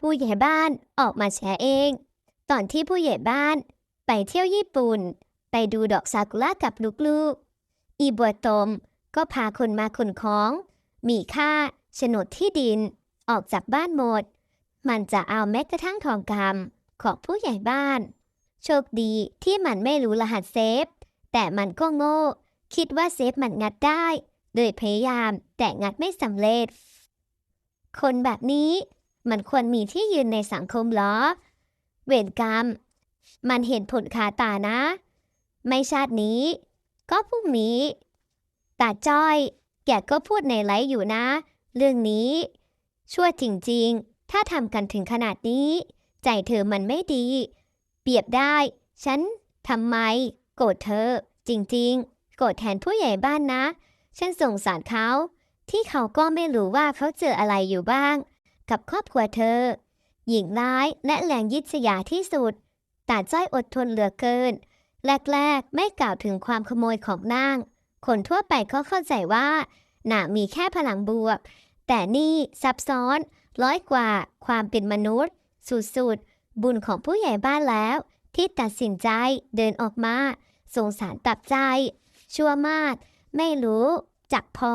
ผู้ใหญ่บ้านออกมาแฉเอง ตอนที่ผู้ใหญ่บ้านไปเที่ยวญี่ปุ่น ไปดูดอกซากุระกับลูกๆ อีบัวตมก็พาคนมาขนของ มีค่าโฉนดที่ดิน ออกจากบ้านหมด มันจะเอาแม้กระทั่งทองคำของผู้ใหญ่บ้าน โชคดีที่มันไม่รู้รหัสเซฟ แต่มันก็โง่ คิดว่าเซฟมันงัดได้เลยพยายามแต่งัดไม่สำเร็จ คนแบบนี้ มันควรมีที่ยืนในสังคมเหรอ เวรกรรม มันเห็นผลคาตานะ ไม่ชาตินี้ ก็พรุ่งนี้ ตาจ้อย แกก็พูดในไลฟ์อยู่นะ เรื่องนี้ ชั่วจริงๆ ถ้าทำกันถึงขนาดนี้ ใจเธอมันไม่ดี เปรียบได้ ฉันทำไม โกรธเธอ จริงๆ โกรธแทนผู้ใหญ่บ้านนะ ฉันสงสารเขา ที่เขาก็ไม่รู้ว่าเขาเจออะไรอยู่บ้าง กับครอบครัวเธอ หญิงร้ายและแรงยิษยาที่สุดตาจ้อยอดทนเหลือเกิน แรกๆ ไม่กล่าวถึงความขโมยของนาง คนทั่วไปก็เข้าใจว่าหนามีแค่พลังบวก แต่นี่ซับซ้อน ร้อยกว่าความเป็นมนุษย์ สุดๆ บุญของผู้ใหญ่บ้านแล้ว ที่ตัดสินใจเดินออกมาสงสารตับใจ ชั่วมาก ไม่รู้จักพอ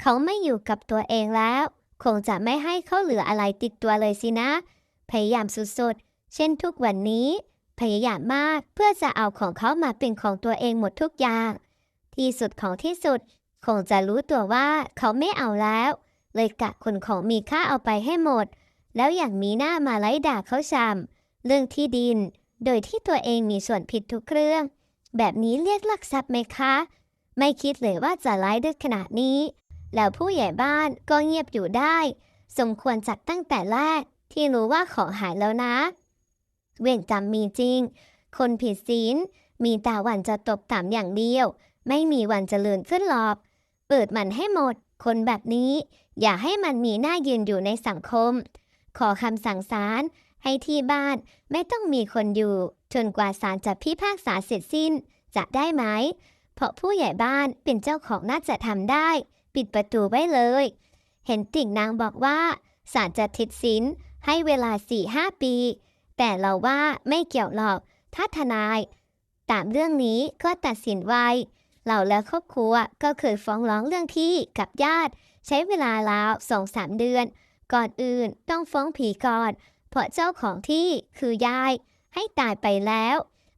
เขาไม่อยู่กับตัวเองแล้ว คงจะไม่ให้เขาเหลืออะไรติดตัวเลยสินะ พยายามสุดๆ เช่นทุกวันนี้ พยายามมากเพื่อจะเอาของเขามาเป็นของตัวเองหมดทุกอย่าง ที่สุดของที่สุด คงจะรู้ตัวว่าเขาไม่เอาแล้ว เลยกะคนของมีค่าเอาไปให้หมด แล้วอย่างมีหน้ามาไล่ด่าเขาชำเรื่องที่ดิน โดยที่ตัวเองมีส่วนผิดทุกเรื่อง แบบนี้เรียกลักทรัพย์ไหมคะ ไม่คิดเลยว่าจะไล่ดึกขนาดนี้ แล้วผู้ใหญ่บ้านก็เงียบอยู่ได้ สมควรจัดตั้งแต่แรกที่รู้ว่าของหายแล้วนะ เวรกรรมมีจริง คนผิดศีลมีแต่วันจะตกต่ำอย่างเดียว ไม่มีวันจะเจริญขึ้นหรอกเปิดมันให้หมด คนแบบนี้ อย่าให้มันมีหน้ายืนอยู่ในสังคม ขอคำสั่งศาลให้ที่บ้านไม่ต้องมีคนอยู่ จนกว่าศาลจะพิพากษาเสร็จสิ้น จะได้ไหม เพราะผู้ใหญ่บ้านเป็นเจ้าของน่าจะทำได้ ปิดประตูไว้เลย เห็นติ่งนางบอกว่าศาลจะทิดสินให้เวลา4-5ปี แต่เราว่าไม่เกี่ยวหรอก ถ้าทนาย ตามเรื่องนี้ก็ตัดสินไวเราและครอบครัวก็เคยฟ้องร้องเรื่องที่กับญาติ ใช้เวลาราวสองสามเดือน ก่อนอื่นต้องฟ้องผีก่อน เพราะเจ้าของที่คือยาย ให้ตายไปแล้ว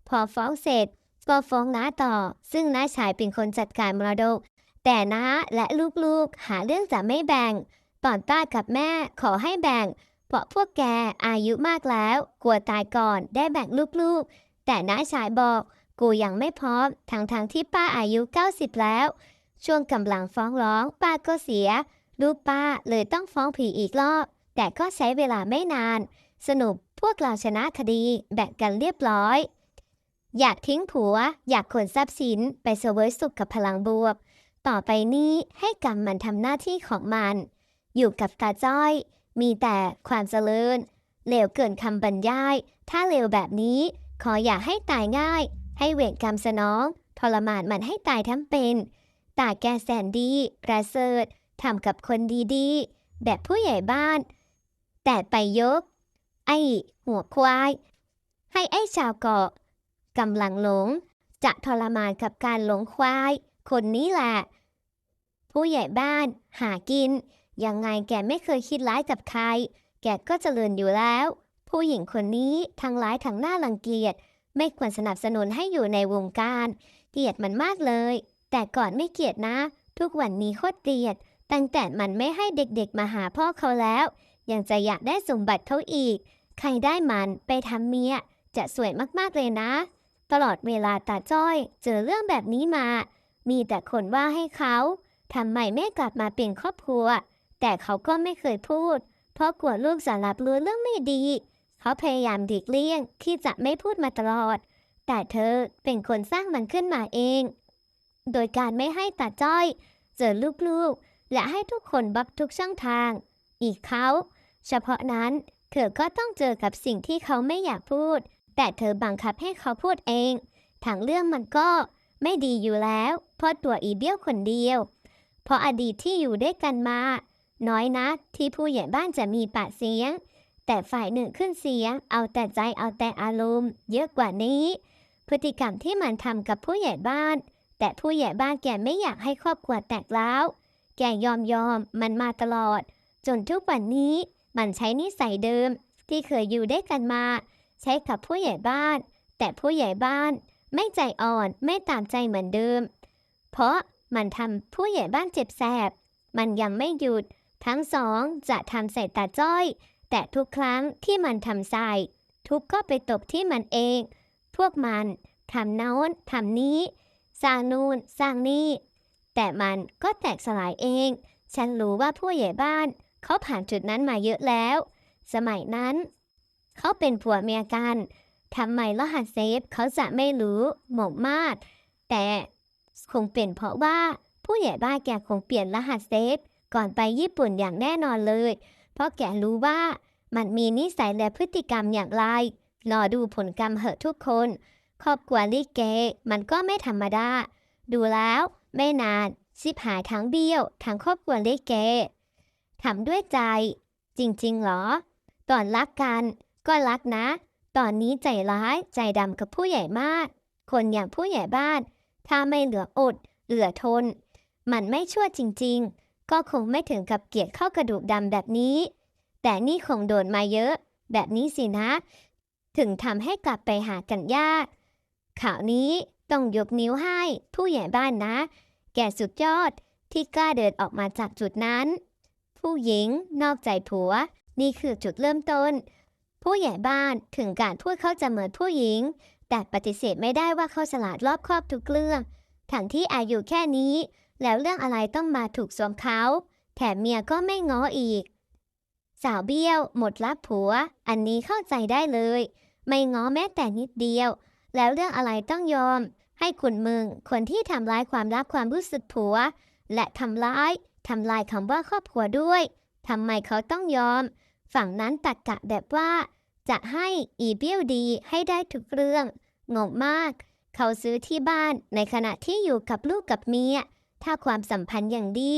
พอฟ้องเสร็จ ก็ฟ้องน้าต่อ ซึ่งน้าชายเป็นคนจัดการมรดก แต่น้าและลูกๆหาเรื่องจะไม่แบ่งตอนต้ากับแม่ขอให้แบ่ง เพราะพวกแกอายุมากแล้ว กลัวตายก่อนได้แบ่งลูกๆ แต่น้าชายบอก กูยังไม่พร้อมทั้งๆทที่ป้าอายุ 90 แล้ว ช่วงกำลังฟ้องร้องป้าก็เสีย ลูกป้าเลยต้องฟ้องผีอีกรอบ แต่ก็ใช้เวลาไม่นาน สนุกพวกเราชนะคดีแบ่งกันเรียบร้อย อยากทิ้งผัว อยากขนทรัพย์สินไปเสวยสุขกับพลังบวก ต่อไปนี้ให้กรรมมันทำหน้าที่ของมัน อยู่กับตาจ้อย มีแต่ความเจริญเลวเกินคำบรรยาย ถ้าเลวแบบนี้ ขออย่าให้ตายง่าย ให้เวรกรรมสนอง ทรมานมันให้ตายทั้งเป็นตาแกแสนดีประเสริฐทำกับคนดีๆ แบบผู้ใหญ่บ้าน แต่ไปยก ไอ้ หัวควาย ให้ไอ้ชาวเกาะกำลังหลง จะทรมานกับการหลงควาย คนนี้แหละ ผู้ใหญ่บ้านหากิน ยังไงแกไม่เคยคิดร้ายกับใคร แกก็เจริญอยู่แล้ว ผู้หญิงคนนี้ทั้งร้ายทั้งหน้ารังเกียจ ไม่ควรสนับสนุนให้อยู่ในวงการ เกลียดมันมากเลย แต่ก่อนไม่เกลียดนะ ทุกวันนี้โคตรเกลียด ตั้งแต่มันไม่ให้เด็กๆมาหาพ่อเขาแล้ว ยังจะอยากได้สมบัติเขาอีก ใครได้มันไปทำเมียจะสวยมากๆเลยนะ ตลอดเวลาตาจ้อย เจอเรื่องแบบนี้มา มีแต่คนว่าให้เขาทำไมไม่กลับมาเป็นครอบครัว แต่เขาก็ไม่เคยพูด เพราะกลัวลูกจะรับรู้เรื่องไม่ดี เขาพยายามดีกเลี่ยงที่จะไม่พูดมาตลอด แต่เธอเป็นคนสร้างมันขึ้นมาเอง โดยการไม่ให้ตาจ้อย เจอลูกๆ และให้ทุกคนบล็อกทุกช่องทาง อีกเขา เฉพาะนั้นเธอก็ต้องเจอกับสิ่งที่เขาไม่อยากพูด แต่เธอบังคับให้เขาพูดเองทางเรื่องมันก็ ไม่ดีอยู่แล้วเพราะตัวอีเบี้ยวคนเดียว เพราะอดีตที่อยู่ด้วยกันมา น้อยนักที่ผู้ใหญ่บ้านจะมีปากเสียง แต่ฝ่ายหนึ่งขึ้นเสียง เอาแต่ใจเอาแต่อารมณ์ เยอะกว่านี้ พฤติกรรมที่มันทำกับผู้ใหญ่บ้าน แต่ผู้ใหญ่บ้านแกไม่อยากให้ครอบครัวแตกร้าวแกยอมยอมมันมาตลอด จนทุกวันนี้มันใช้นิสัยเดิม ที่เคยอยู่ด้วยกันมา ใช้กับผู้ใหญ่บ้าน แต่ผู้ใหญ่บ้าน ไม่ใจอ่อนไม่ตามใจเหมือนเดิม เพราะมันทำผู้ใหญ่บ้านเจ็บแสบ มันยังไม่หยุด ทั้งสองจะทำใส่ตาจ้อย แต่ทุกครั้งที่มันทำใส่ ทุกก็ไปตบที่มันเอง พวกมันทำโน้นทำนี้ สร้างนู่นสร้างนี่ แต่มันก็แตกสลายเอง ฉันรู้ว่าผู้ใหญ่บ้านเขาผ่านจุดนั้นมาเยอะแล้ว สมัยนั้น เขาเป็นผัวเมียกัน ทำไมรหัสเซฟเขาจะไม่รู้หมกมากแต่คงเป็นเพราะว่าผู้ใหญ่บ้านแกคงเปลี่ยนรหัสเซฟก่อนไปญี่ปุ่นอย่างแน่นอนเลย เพราะแกรู้ว่ามันมีนิสัยและพฤติกรรมอย่างไร รอดูผลกรรมเหอะทุกคน ครอบครัวลิเก มันก็ไม่ธรรมดา ดูแล้วไม่นานชิบหายทั้งเบี้ยวทั้งครอบครัวลิเกทำด้วยใจ จริงๆเหรอ ตอนรักกัน ก็รักนะ ตอนนี้ใจร้ายใจดำกับผู้ใหญ่มาก คนอย่างผู้ใหญ่บ้าน ถ้าไม่เหลืออด เหลือทน มันไม่ชั่วจริงๆ ก็คงไม่ถึงกับเกลียดเข้ากระดูกดำแบบนี้ แต่นี่คงโดนมาเยอะ แบบนี้สินะ ถึงทำให้กลับไปหากันยาก ข่าวนี้ต้องยกนิ้วให้ ผู้ใหญ่บ้านนะ แกสุดยอดที่กล้าเดินออกมาจากจุดนั้น ผู้หญิงนอกใจผัว นี่คือจุดเริ่มต้น ผู้ใหญ่บ้านถึงการพูดเขาจะเหมือนผู้หญิง แต่ปฏิเสธไม่ได้ว่าเขาฉลาดรอบครอบทุกเรื่องทั้งที่อายุแค่นี้ แล้วเรื่องอะไรต้องมาถูกสวมเขาแถมเมียก็ไม่ง้ออีก สาวเบี้ยว หมดรักผัว อันนี้เข้าใจได้เลย ไม่ง้อแม้แต่นิดเดียว แล้วเรื่องอะไรต้องยอม ให้คุณมึง คนที่ทำร้ายความรักความรู้สึกผัว และทำร้ายทำลายคำว่าครอบครัวด้วยทำไมเขาต้องยอม ฝั่งนั้นตัดกะแบบว่า จะให้อีเบี้ยวดีให้ได้ทุกเรื่อง งงมาก เขาซื้อที่บ้านในขณะที่อยู่กับลูกกับเมีย ถ้าความสัมพันธ์อย่างดี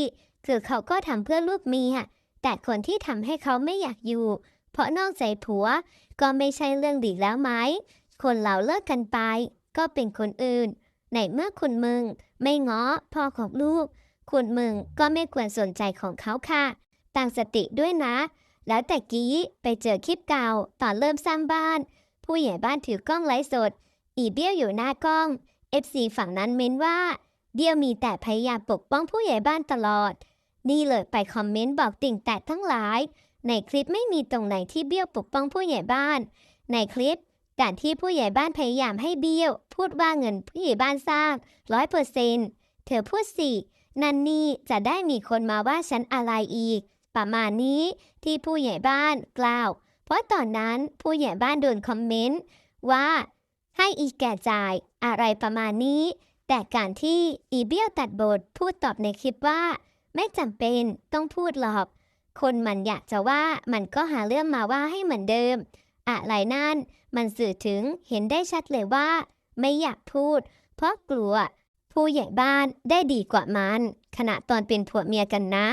คือเขาก็ทำเพื่อลูกเมีย แต่คนที่ทำให้เขาไม่อยากอยู่ เพราะนอกใจผัว ก็ไม่ใช่เรื่องดีแล้วไหม คนเราเลิกกันไป ก็เป็นคนอื่น ในเมื่อคุณมึง ไม่ง้อพ่อของลูก คุณมึงก็ไม่ควรสนใจของเขาค่ะตั้งสติด้วยนะ แล้วแต่กี้ไปเจอคลิปเก่าตอนเริ่มสร้างบ้าน ผู้ใหญ่บ้านถือกล้องไลฟ์สด อีเบี้ยวอยู่หน้ากล้อง FC ฝั่งนั้นเม้นว่า เบี้ยวมีแต่พยายามปกป้องผู้ใหญ่บ้านตลอด นี่เลยไปคอมเมนต์บอกติ่งแตกทั้งหลาย ในคลิปไม่มีตรงไหนที่เบี้ยวปกป้องผู้ใหญ่บ้าน ในคลิปการที่ผู้ใหญ่บ้านพยายามให้เบี้ยว พูดว่าเงินผู้ใหญ่บ้านสร้างร้อยเปอร์เซนเธอพูดสินันนี่จะได้มีคนมาว่าฉันอะไรอีก ประมาณนี้ที่ผู้ใหญ่บ้านกล่าว เพราะตอนนั้นผู้ใหญ่บ้านโดนคอมเมนต์ว่าให้อีแก่จ่ายอะไรประมาณนี้ แต่การที่อีเบี้ยวตัดบทพูดตอบในคลิปว่า ไม่จำเป็นต้องพูดหรอก คนมันอยากจะว่ามันก็หาเรื่องมาว่าให้เหมือนเดิม อะไรนั่นมันสื่อถึงเห็นได้ชัดเลยว่า ไม่อยากพูด เพราะกลัว ผู้ใหญ่บ้านได้ดีกว่ามัน ขณะตอนเป็นผัวเมียกันนะ